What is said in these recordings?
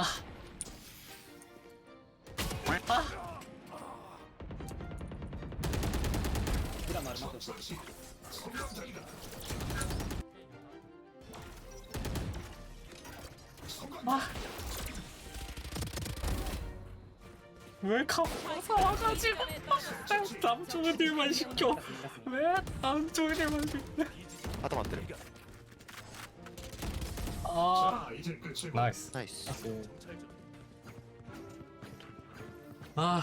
아! 이란 말은 맞고 없어. 왜 카메라 와가지고 남쪽은 일만 시켜 왜 남쪽은 일만 시켜 하다 만들어 아 자, 이제 끝이고. 나이스 나이스 아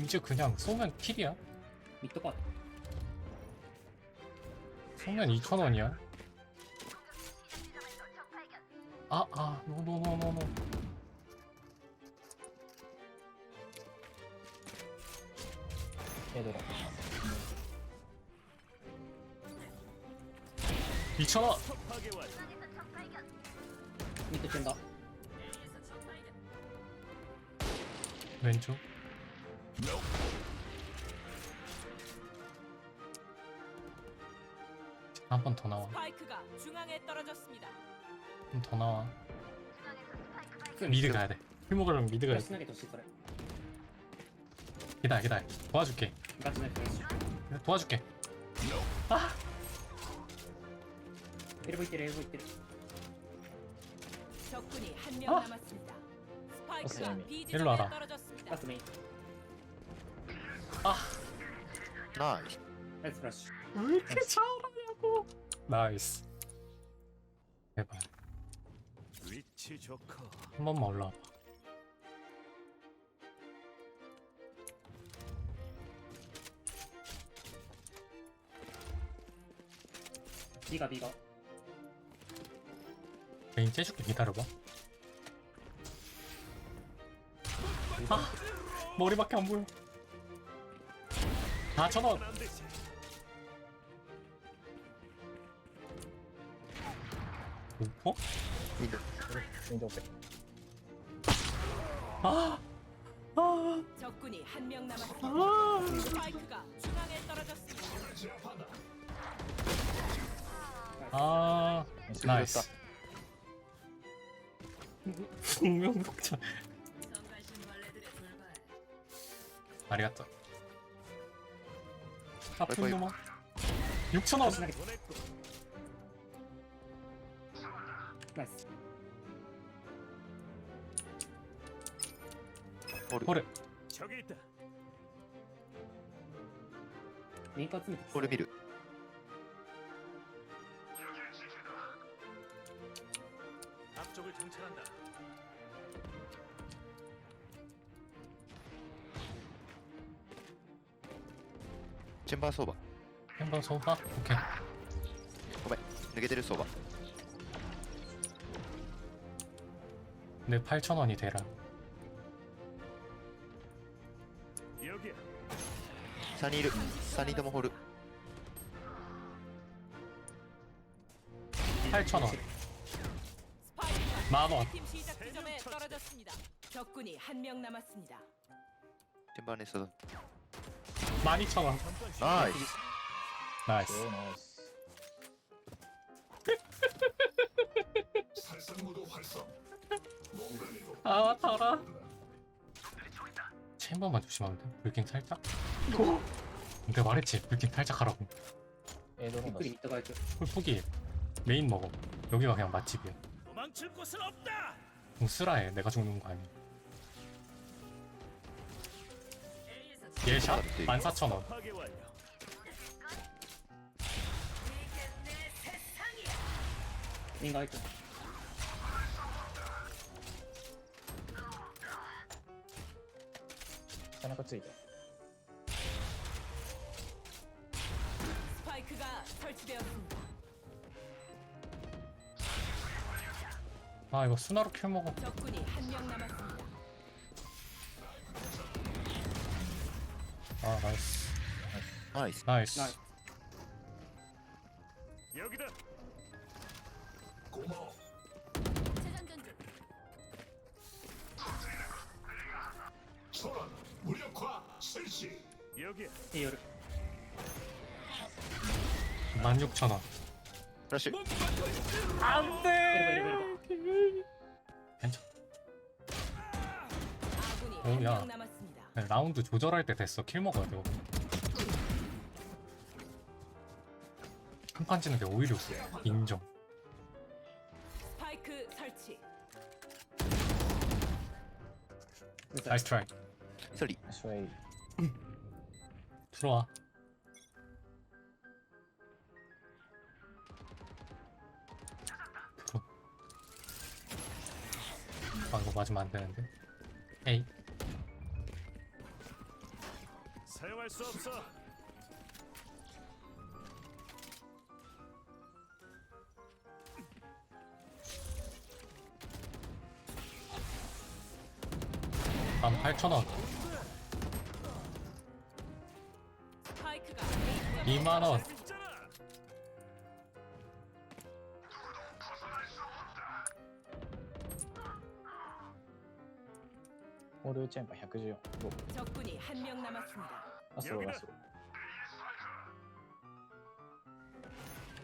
이제 그냥 쏘면 킬이야? 것. 쏘면 2,000원이야? 아 아 노노노노노. 얘들아. 2,000원 밑도 뛴다. 왼쪽 한 번 더 나와 스파이크가 중앙에 떨어졌습니다. 한 번 더 나와 미드 가야 돼 풀목을 미드 가야 돼. 기다려 기다려 도와줄게. 도와줄게 이러고 있기래 이러고 있기래. 적군이 한명 아! 남았습니다. 스파이크가 맞습니다. B 일로 지점에 와라. 떨어졌습니다. 가스 메인. 나이스 나이스 플래시. 왜 이렇게 잘하냐고 나이스 제발 위치 좋고. 한 번만 올라와봐 B가 B가. 개인 째줄게 기다려봐 아 머리밖에 안 보여 4천원 안 되지. 오퍼? 인정백 아! 아! 적군이 한 명 남았습니다. 아! 스파이크가 중앙에 떨어졌습니다. 아! 나이스 녹 차 아리가또 아픈 와이파이. 놈아 6천원 신나게. 보냈고. 나이스. 호르 호레 저기 있다. 메인 껐으면 됐어. 호르 미르 앞쪽을 정찰한다. チェンバー相場 햄버 소파? 오케이 ごめん抜けてる相場 내 8천원이 되라 여기야. 3人いる3人ともホール 8천원 스파이크가 만원 팀 시작 지점에 떨어졌습니다. 적군이 한 명 남았습니다. チェンバーネスト 12,000원. 나이스. 나이스. 나이스. 아 챔버만 조심하면 돼. 불킹 살짝? 내가 말했지. 불킹 살짝 하라고. 애도는 이따가 할죠 홀 포기. 메인 먹어. 여기가 그냥 맛집이야. 도망칠 곳은 없다. 쓰라해. 내가 죽는 거 아니야. 얘샷 14,000원 파괴 완료. 메인 가 있고. 하나가 쓰이다 스파이크가 설치되었습니다. 아 이거 수나로 킬 먹어 적군이 한 명 남았습니다. 아 나이스 나이스 나이스 나이스. 여기다. 재장전 중. 여기야. 에어를 16,000원 다시 안돼 괜찮아. 오, 야. 네, 라운드 조절할 때 됐어. 킬 먹어야 돼. 한판 지는 게 오히려 인정. 스파이크 설치. 나이스 트라이. ソリ 슈웨이 들어와. 들어. 아 이거 맞으면 안 되는데. 에이. 사용할 수 없어. 한 8,000원. 스파이크가 2만 원. 있잖아.ホールチェンバー114どう 적군이 한 명 남았습니다. ラストラスト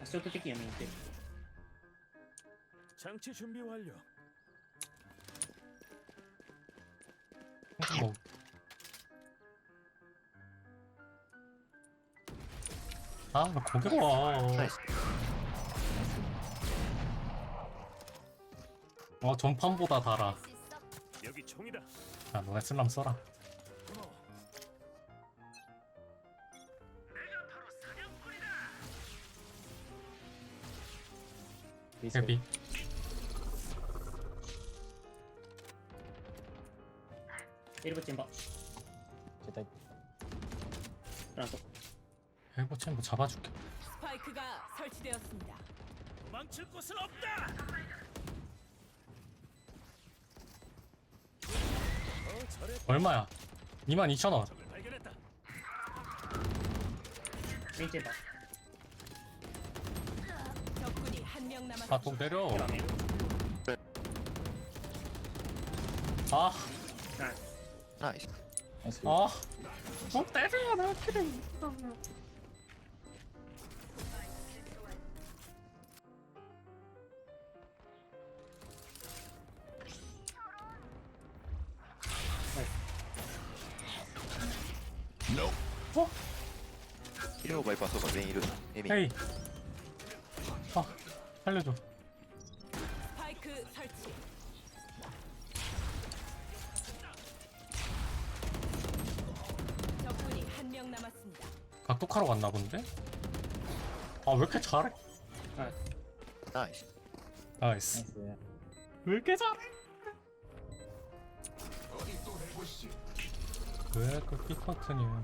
아쇼트 새끼 연맹 있대. 장치 준비 완료. 뭐. 아, 너 거기 와. ナイス 어, 전판보다 달아. 여기 총이다. 야, 너네 슬람 써라. 헤비. 일부 찐바. 絶対 프랑스. 헤보 챔버 잡아줄게. 스파이크가 설치되었습니다. 망칠 곳은 없다. 어, 잘해. 얼마야? 22,000원. 이제 아, 때려. 아, 나이스. 아, 돈 내려. 나 필요 와이프안 써봐 메인 이름 에미 헤이 아 살려줘 스파이크 설치. 적군이 한 명 남았습니다. 각독하러 갔나 본데? 아 왜 이렇게 잘해? 나이스 나이스 왜 이렇게 잘해? 왜 그렇게 커튼이야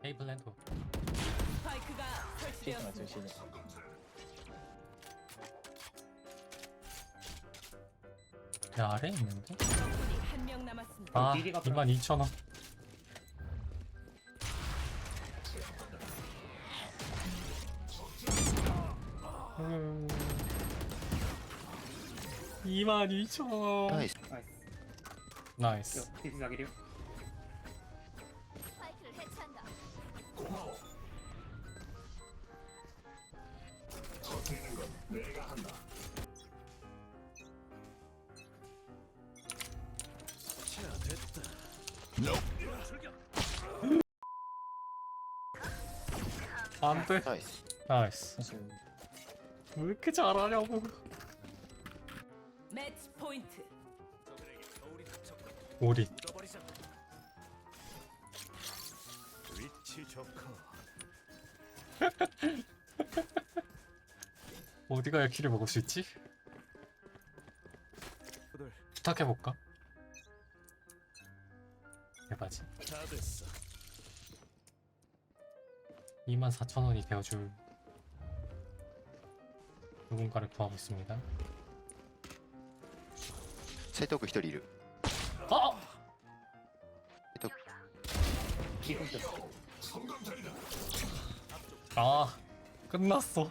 테이블 랜프. 스파이크가 설치되었습니다. 시즌 아래에 있는데? 한명 남았습니다. 아 22,000원. 22,000원. 나이스. 나이스. 피스 안돼 나이스 나이스 왜 이렇게 잘하냐고 매치 포인트. 오리 어디 가야 키를 먹을 수 있지? 부탁해볼까? 대바지 다 됐어. 24,000원이 되어줄 누군가를 구하고 있습니다. セイトーク一人いる 어! セイトーク 지금 떴어. 아 끝났어.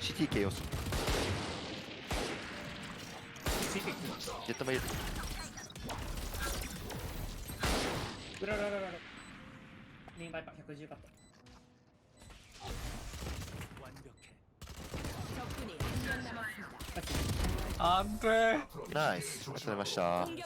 CT 系要素 스피크. ジェットもいる うらメインバイパー110カット。あーナイス。忘れました。あー